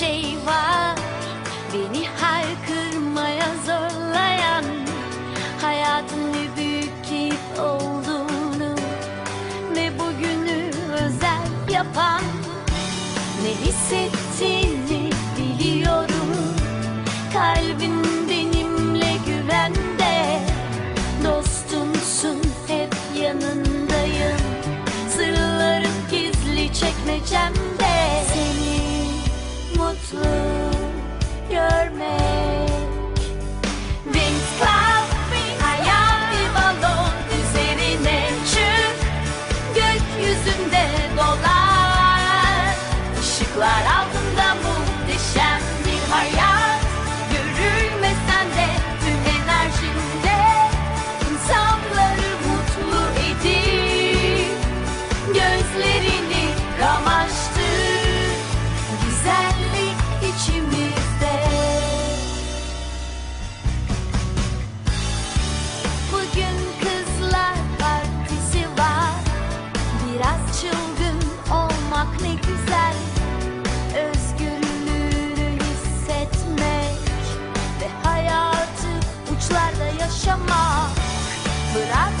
şey var. Beni haykırmaya zorlayan Hayatın bir büyük keyif olduğunu Ve bugünü özel yapan Ne hissettiğini won't lie. 什么？But I